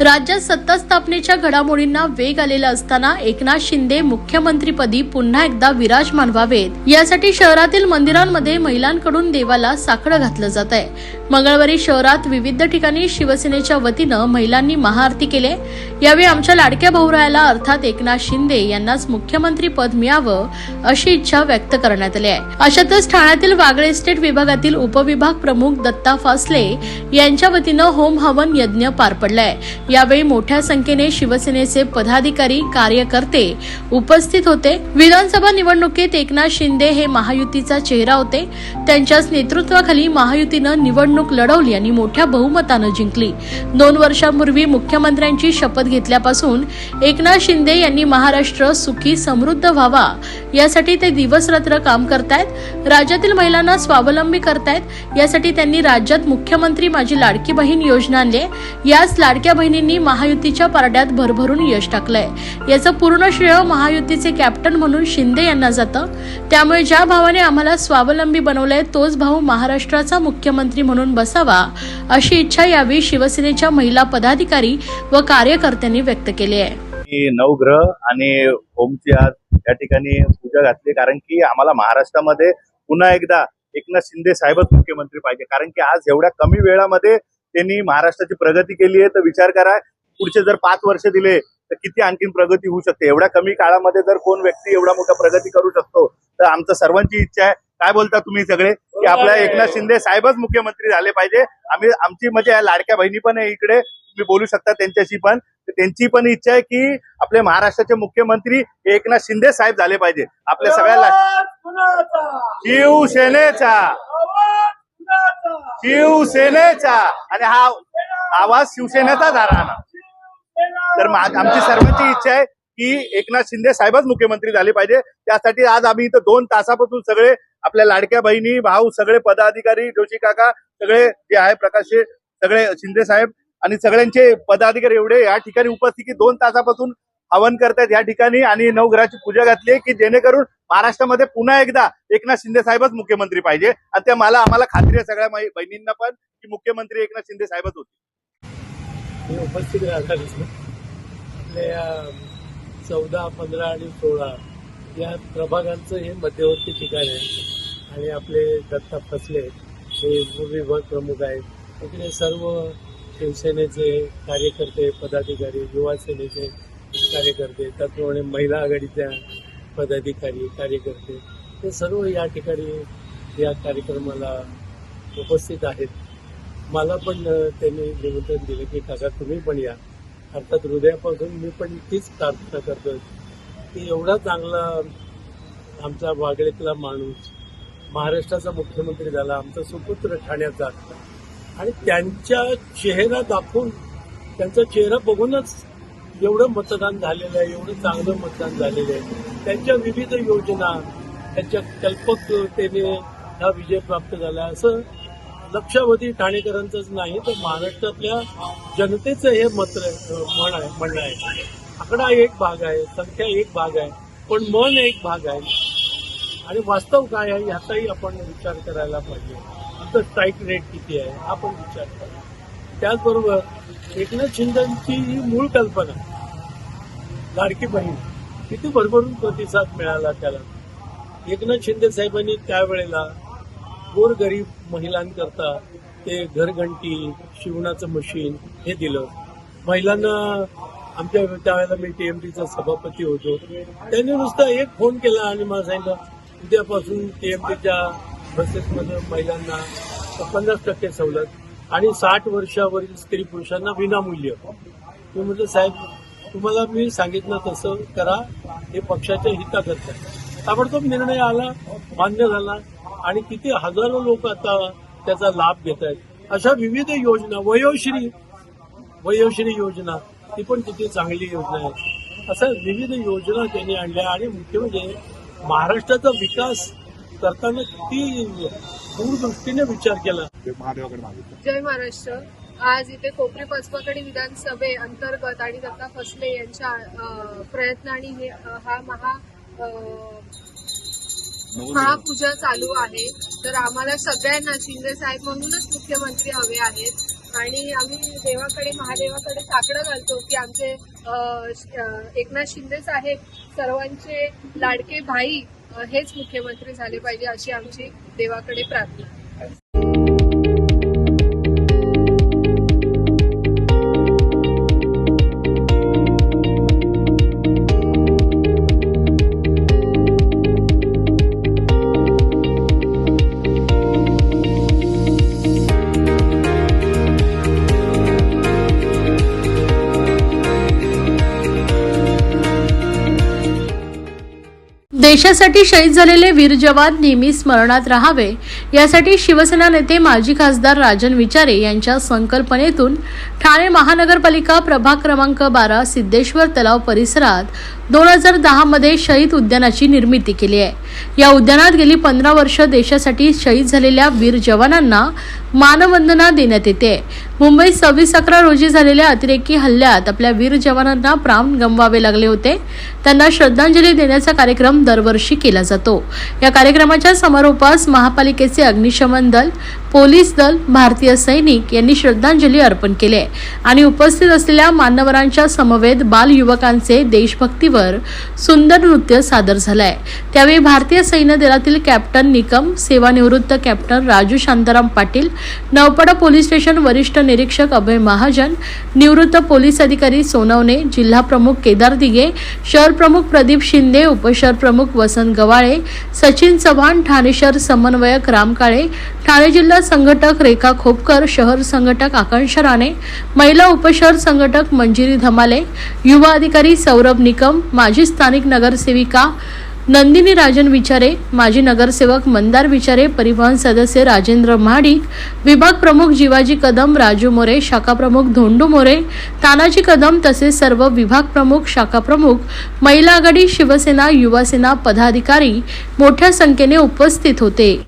राज्यात सत्ता स्थापनेच्या घडामोडींना वेग आलेला असताना एकनाथ शिंदे मुख्यमंत्रीपदी पुन्हा एकदा विराजमान व्हावेत यासाठी शहरातील मंदिरांमध्ये महिलांकडून देवाला साकडं घातलं जात आहे. मंगळवारी शहरात विविध ठिकाणी शिवसेनेच्या वतीनं महिलांनी महाआरती केले. यावेळी आमच्या लाडक्या भाऊरायाला अर्थात एकनाथ शिंदे यांनाच मुख्यमंत्री पद मिळावं अशी इच्छा व्यक्त करण्यात आली आहे. अशातच ठाण्यातील वागळे इस्टेट विभागातील उपविभाग प्रमुख दत्ता फासले यांच्या वतीनं होम हवन यज्ञ पार पडलाय. यावेळी मोठ्या संख्येने शिवसेनेचे पदाधिकारी कार्यकर्ते उपस्थित होते. विधानसभा निवडणुकीत एकनाथ शिंदे हे महायुतीचा चेहरा होते. त्यांच्याच नेतृत्वाखाली महायुतीनं निवडणूक लढवली आणि मोठ्या बहुमतानं जिंकली. दोन वर्षांपूर्वी मुख्यमंत्र्यांची शपथ घेतल्यापासून एकनाथ शिंदे यांनी महाराष्ट्र सुखी समृद्ध व्हावा. यासाठी ते दिवसरात्र काम करतायत. राज्यातील महिलांना स्वावलंबी करतायत. यासाठी त्यांनी राज्यात मुख्यमंत्री माझी लाडकी बहीण योजना आणली याच लाडक्या बहिणी बहिणींनी महायुतीच्या पारड्यात भरभरून यश टाकलंय. याचं पूर्ण श्रेय महायुतीचे कॅप्टन म्हणून शिंदे यांना जातं. त्यामुळे ज्या भावाने आम्हाला स्वावलंबी बनवलंय तोच भाऊ महाराष्ट्राचा मुख्यमंत्री म्हणून बसावा अशी इच्छा यावेळी शिवसेनेच्या महिला पदाधिकारी व कार्यकर्त्यांनी व्यक्त केली आहे. की नवग्रह आणि ओमची आज या ठिकाणी पूजा घातली कारण की आम्हाला महाराष्ट्रामध्ये पुन्हा एकदा एकनाथ शिंदे साहेबच मुख्यमंत्री पाहिजे. कारण की आज एवढ्या कमी वेळामध्ये त्यांनी महाराष्ट्राची प्रगती केली आहे तर विचार करा पुढचे जर पाच वर्ष दिले तर किती आणखीन प्रगती होऊ शकते? एवढ्या कमी काळामध्ये जर कोण व्यक्ती एवढा मोठा प्रगती करू शकतो तर आमचं सर्वांची इच्छा आहे. काय बोलता तुम्ही सगळे? की आपल्या एकनाथ शिंदे साहेबच मुख्यमंत्री झाले पाहिजे. आम्ही आमची म्हणजे या लाडक्या बहिणी पण आहे इकडे. तुम्ही बोलू शकता त्यांच्याशी पण. त्यांची पण इच्छा आहे की आपले महाराष्ट्राचे मुख्यमंत्री एकनाथ शिंदे साहेब झाले पाहिजे. आपल्या सगळ्याला शिवसेनेचा. शिवसेनेचा. आणि हा आवाज शिवसेनेचाच हा राहणार तर आमची सर्वांची इच्छा आहे की एकनाथ शिंदे साहेबच मुख्यमंत्री झाले पाहिजे. त्यासाठी आज आम्ही इथं दोन तासापासून सगळे आपल्या लाडक्या बहिणी भाऊ सगळे पदाधिकारी जोशी काका सगळे जे आहे प्रकाश सगळे शिंदे साहेब आणि सगळ्यांचे पदाधिकारी एवढे या ठिकाणी उपस्थित की दोन तासापासून हवन करतायत या ठिकाणी आणि नवग्रहाची पूजा घातली आहे की जेणेकरून महाराष्ट्रामध्ये पुन्हा एकदा एकनाथ शिंदे साहेबच मुख्यमंत्री पाहिजे. आणि त्या मला आम्हाला खात्री आहे सगळ्या बहिणींना पण की मुख्यमंत्री एकनाथ शिंदे साहेबच होते उपस्थित राहतात चौदा पंधरा आणि सोळा या प्रभागांचं हे मध्यवर्ती ठिकाण आहे. आणि आपले दत्ता फसले हे उपविभाग प्रमुख आहेत. इकडे सर्व शिवसेनेचे कार्यकर्ते पदाधिकारी युवा सेनेचे कार्यकर्ते त्याचप्रमाणे महिला आघाडीच्या पदाधिकारी कार्यकर्ते ते सर्व या ठिकाणी या कार्यक्रमाला उपस्थित आहेत. मला पण त्यांनी निमंत्रण दिलं की काका तुम्ही पण या. अर्थात हृदयापासून मी पण तीच प्रार्थना करतो की एवढा चांगला आमचा वागळेतला माणूस महाराष्ट्राचा मुख्यमंत्री झाला आमचा सुपुत्र ठाण्याचा आणि त्यांच्या चेहरा दाखवून त्यांचा चेहरा बघूनच एवढं मतदान झालेलं आहे एवढं चांगलं मतदान झालेलं आहे. त्यांच्या विविध योजना त्यांच्या कल्पकतेने हा विजय प्राप्त झाला. असं लक्षावधी ठाणेकरांचंच नाही तर महाराष्ट्रातल्या जनतेचं हे मत म्हण आहे म्हणणं आहे. आकडा एक भाग आहे संख्या एक भाग आहे पण मन एक भाग आहे. आणि वास्तव काय आहे ह्याचाही आपण विचार करायला पाहिजे. आमचं स्ट्राईक रेट किती आहे आपण विचार करा त्याचबरोबर एकनाथ शिंदेची ही मूळ कल्पना लाडकी बहीण किती भरभरून प्रतिसाद मिळाला त्याला. एकनाथ शिंदे साहेबांनी त्यावेळेला गोरगरीब महिलांकरता ते घरघंटी शिवणाचं मशीन हे दिलं. महिलांना आमच्या त्यावेळेला मी टीएमटीचा सभापती होतो. त्यांनी नुसता एक फोन केला आणि मला सांगितलं उद्यापासून टीएमटीच्या बसेसमध्ये महिलांना पन्नास टक्के सवलत आणि साठ वर्षावरील स्त्री पुरुषांना विनामूल्य. मी म्हटलं साहेब तुम्हाला मी सांगितलं तसं करा हे पक्षाच्या हिताकरता आहे." ताबडतोब निर्णय आला मान्य झाला. आणि किती हजारो लोक आता त्याचा लाभ घेत आहेत. अशा विविध योजना वयोश्री वयोश्री योजना ती पण किती चांगली योजना आहे. अशा विविध योजना त्यांनी आणल्या आणि मुख्य म्हणजे महाराष्ट्राचा विकास करताना किती दूरदृष्टीने विचार केला? जय महाराष्ट्र. आज इथे कोपरी पचपकडी विधानसभे अंतर्गत आणि दत्ता फसले यांच्या प्रयत्नाने हे हा महा महापूजा चालू आहे. तर आम्हाला सगळ्यांना शिंदे साहेब म्हणूनच मुख्यमंत्री हवे आहेत. आणि आम्ही देवाकडे महादेवाकडे साकडं घालतो की आमचे एकनाथ शिंदे साहेब सर्वांचे लाडके भाई हेच मुख्यमंत्री झाले पाहिजे अशी आमची देवाकडे प्रार्थना. देशासाठी शहीद झालेले वीर जवान नेहमी स्मरणात राहावे यासाठी शिवसेना नेते माजी खासदार राजन विचारे यांच्या संकल्पनेतून ठाणे महानगरपालिका प्रभाग क्रमांक बारा सिद्धेश्वर तलाव परिसरात दोन हजार दहामध्ये शहीद उद्यानाची निर्मिती केली आहे. या उद्यानात गेली पंधरा वर्ष देशासाठी शहीद झालेल्या वीर जवानांना मानवंदना देण्यात येते. मुंबईत सव्वीस अकरा रोजी झालेल्या अतिरेकी हल्ल्यात आपल्या वीर जवानांना प्राण गमवावे लागले होते. त्यांना श्रद्धांजली देण्याचा कार्यक्रम दरवर्षी केला जातो. या कार्यक्रमाच्या समारोपास महापालिकेचे अग्निशमन दल पोलीस दल भारतीय सैनिक यांनी श्रद्धांजली अर्पण केले आणि उपस्थित असलेल्या मान्यवरांच्या समवेत बाल युवकांचे देशभक्तीवर सुंदर नृत्य सादर झालंय. त्यावेळी भारतीय सैन्य दलातील कॅप्टन निकम सेवानिवृत्त captain Raju Shantaram Patil Navpada police station वरिष्ठ निरीक्षक अभय महाजन निवृत्त पोलीस अधिकारी सोनवणे जिल्हा प्रमुख केदार दिगे शहर प्रमुख प्रदीप शिंदे उपशहर प्रमुख वसंत गवाळे सचिन चव्हाण ठाणे शहर समन्वयक राम काळे ठाणे जिल्हा संघटक रेखा खोपकर शहर संघटक आकांक्षा राणे महिला उपशहर संघटक मंजिरी धमाले युवा अधिकारी सौरभ निकम माजी स्थानिक नगरसेविका नंदिनी राजन विचारे माजी नगरसेवक मंदार विचारे परिवहन सदस्य राजेंद्र महाडिक विभाग प्रमुख जीवाजी कदम राजू मोरे शाखा प्रमुख धोंडू मोरे तानाजी कदम तसेच सर्व विभाग प्रमुख शाखा प्रमुख महिला आघाडी शिवसेना युवासेना पदाधिकारी मोठ्या संख्येने उपस्थित होते.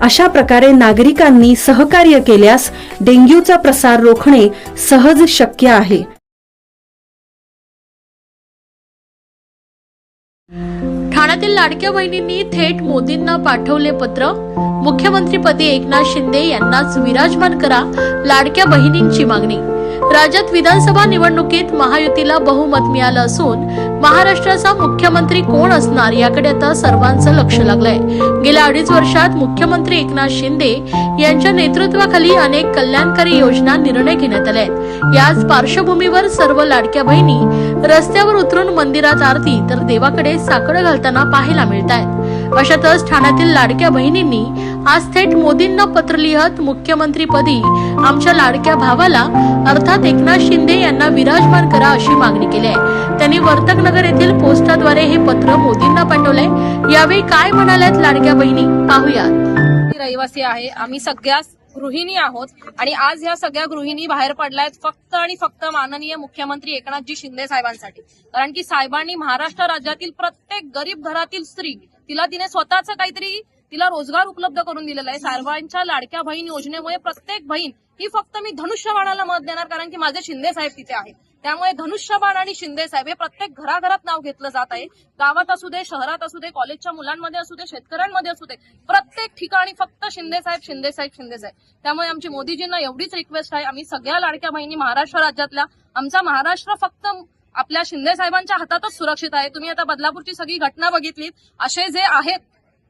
अशा प्रकारे नागरिकांनी सहकार्य केल्यास डेंग्यूचा प्रसार रोखणे सहज शक्य आहे. ठाण्यातील लाडक्या बहिणींनी थेट मोदींना पाठवले पत्र. मुख्यमंत्रीपदी एकनाथ शिंदे यांनाच विराजमान करा लाडक्या बहिणींची मागणी. राज्यात विधानसभा निवडणुकीत महायुतीला बहुमत मिळालं असून महाराष्ट्राचा मुख्यमंत्री कोण असणार याकडे आता सर्वांचं लक्ष लागलंय. गेल्या अडीच वर्षात मुख्यमंत्री एकनाथ शिंदे यांच्या नेतृत्वाखाली अनेक कल्याणकारी योजना निर्णय घेण्यात आले आहेत याच पार्श्वभूमीवर सर्व लाडक्या बहिणी रस्त्यावर उतरून मंदिरात आरती तर देवाकडे साकडं घालताना पाहायला मिळत आहेत अशातच ठाण्यातील लाडक्या बहिणींनी आज थेट मोदींना पत्र लिहत मुख्यमंत्रीपदी आमच्या लाडक्या भावाला अर्थात एकनाथ शिंदे यांना विराजमान करा अशी मागणी केली आहे. त्यांनी वर्तकनगर येथील पोस्टाद्वारे हे पत्र मोदींना पाठवलंय. यावेळी काय म्हणाल्यात लाडक्या बहिणी? पाहूयात. रहिवासी आहे. आम्ही सगळ्याच गृहिणी आहोत आणि आज ह्या सगळ्या गृहिणी बाहेर पडल्यात फक्त आणि फक्त माननीय मुख्यमंत्री एकनाथजी शिंदे साहेबांसाठी. कारण की साहेबांनी महाराष्ट्र राज्यातील प्रत्येक गरीब घरातील स्त्री तिला तिने स्वतःच काहीतरी तिला रोजगार उपलब्ध करून दिलेला आहे. सर्वांच्या लाडक्या बहीण योजनेमुळे प्रत्येक बहीण ही फक्त मी धनुष्यबाणाला मत देणार कारण की माझे शिंदे साहेब तिथे आहेत. त्यामुळे धनुष्यबाण आणि शिंदे साहेब हे प्रत्येक घराघरात नाव घेतलं जात आहे. गावात असू दे शहरात असू दे कॉलेजच्या मुलांमध्ये असू दे शेतकऱ्यांमध्ये असू दे प्रत्येक ठिकाणी फक्त शिंदे साहेब शिंदे साहेब शिंदे साहेब. त्यामुळे आमची मोदीजींना एवढीच रिक्वेस्ट आहे. आम्ही सगळ्या लाडक्या बहिणी महाराष्ट्र राज्यातल्या आमचा महाराष्ट्र फक्त आपल्या शिंदे साहेबांच्या हातातच सुरक्षित आहे. तुम्ही आता बदलापूरची सगळी घटना बघितलीत. असे जे आहेत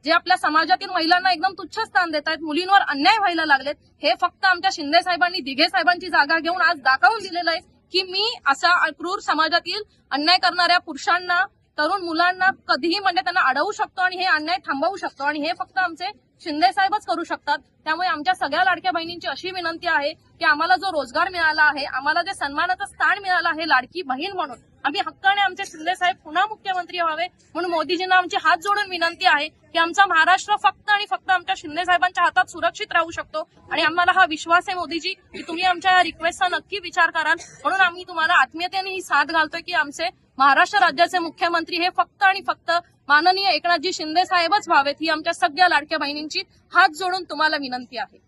जे आपल्या समाजातील महिलांना एकदम तुच्छ स्थान देत आहेत मुलींवर अन्याय व्हायला लागलेत हे फक्त आमच्या शिंदे साहेबांनी दिघे साहेबांची जागा घेऊन आज दाखवून दिलेलं आहे की मी असा क्रूर समाजातील अन्याय करणाऱ्या पुरुषांना तरुण मुलांना कधीही म्हणजे त्यांना अडवू शकतो आणि हे अन्याय थांबवू शकतो आणि हे फक्त आमचे शिंदे साहेबच करू शकतात. त्यामुळे आमच्या सगळ्या लाडक्या बहिणींची अशी विनंती आहे की आम्हाला जो रोजगार मिळाला आहे आम्हाला जे सन्मानाचं स्थान मिळालं आहे लाडकी बहीण म्हणून आम्ही हक्काने आमचे शिंदे साहेब पुन्हा मुख्यमंत्री व्हावे म्हणून मोदीजींना आमची हात जोडून विनंती आहे की आमचा महाराष्ट्र फक्त आणि फक्त आमच्या शिंदे साहेबांच्या हातात सुरक्षित राहू शकतो. आणि आम्हाला हा विश्वास आहे मोदीजी की तुम्ही आमच्या या रिक्वेस्टचा नक्की विचार कराल. म्हणून आम्ही तुम्हाला आत्मीयतेने ही साथ घालतोय की आमचे महाराष्ट्र राज्याचे मुख्यमंत्री हे फक्त आणि फक्त माननीय एकनाथजी शिंदे साहेबच व्हावेत ही आमच्या सगळ्या लाडक्या बहिणींची हात जोडून तुम्हाला विनंती आहे.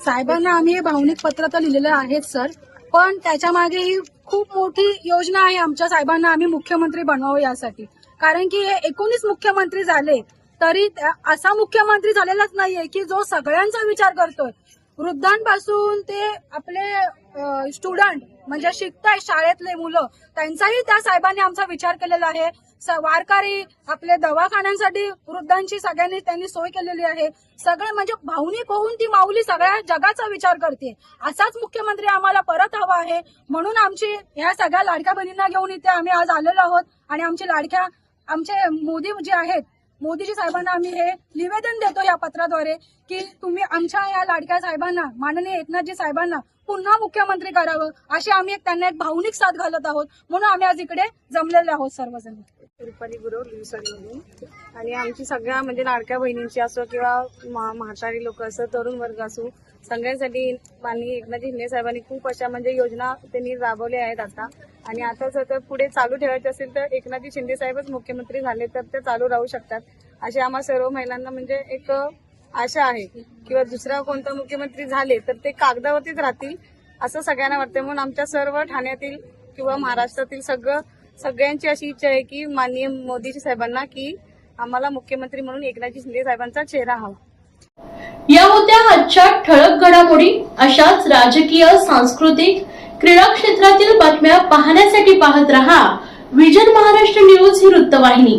साहेबांना आम्ही हे भावनिक पत्र तर लिहिलेलं आहेच सर. पण त्याच्यामागे ही खूप मोठी योजना आहे आमच्या साहेबांना आम्ही मुख्यमंत्री बनवावं यासाठी. कारण की हे एकोणीस मुख्यमंत्री झाले तरी त्या- असा मुख्यमंत्री झालेलाच नाहीये की जो सगळ्यांचा विचार करतोय. वृद्धांपासून ते आपले स्टुडंट म्हणजे शिकताय शाळेतले मुलं त्यांचाही त्या साहेबांनी आमचा विचार केलेला आहे. वारकरी आपले दवाखान्यांसाठी वृद्धांची सगळ्यांनी त्यांनी सोय केलेली आहे. सगळे म्हणजे भावनिक होऊन ती माऊली सगळ्या जगाचा विचार करते. असाच मुख्यमंत्री आम्हाला परत हवा आहे. म्हणून आमची ह्या सगळ्या लाडक्या बहिणींना घेऊन इथे आम्ही आज आलेलो आहोत. आणि आमची लाडक्या आमचे मोदी जे आहेत मोदीजी साहेबांना आम्ही हे निवेदन देतो या पत्राद्वारे की तुम्ही आमच्या या लाडक्या साहेबांना माननीय एकनाथजी साहेबांना पुन्हा मुख्यमंत्री करावं अशी आम्ही एक त्यांना एक भावनिक साथ घालत आहोत. म्हणून आम्ही आज इकडे जमलेले आहोत सर्वजण. रुपाली गुरव लिवसडमधून आणि आमची सगळ्या म्हणजे लाडक्या बहिणींची असो किंवा म्हातारी लोक असो तरुण वर्ग असो सगळ्यांसाठी माननीय एकनाथ शिंदे साहेबांनी खूप अशा म्हणजे योजना त्यांनी राबवल्या आहेत आता. आणि आता जर तर पुढे चालू ठेवायचे असेल तर एकनाथजी शिंदे साहेबच मुख्यमंत्री झाले तर ते चालू राहू शकतात. असे आम्हा सर्व महिलांना म्हणजे एक आशा आहे किंवा दुसरा कोणता मुख्यमंत्री झाले तर ते कागदावरतीच राहतील असं सगळ्यांना वाटतं म्हणून आमच्या सर्व ठाण्यातील किंवा महाराष्ट्रातील सगळं सगळ्यांची अशी इच्छा आहे की माननीय मोदीजी साहेबांना की आम्हाला मुख्यमंत्री म्हणून एकनाथजी शिंदे साहेबांचा चेहरा हवा. या होत्या आजच्या ठळक घडामोडी. अशाच राजकीय सांस्कृतिक क्रीडा क्षेत्रातील बातम्या पाहण्यासाठी पाहत रहा. विजन महाराष्ट्र न्यूज ही वृत्तवाहिनी.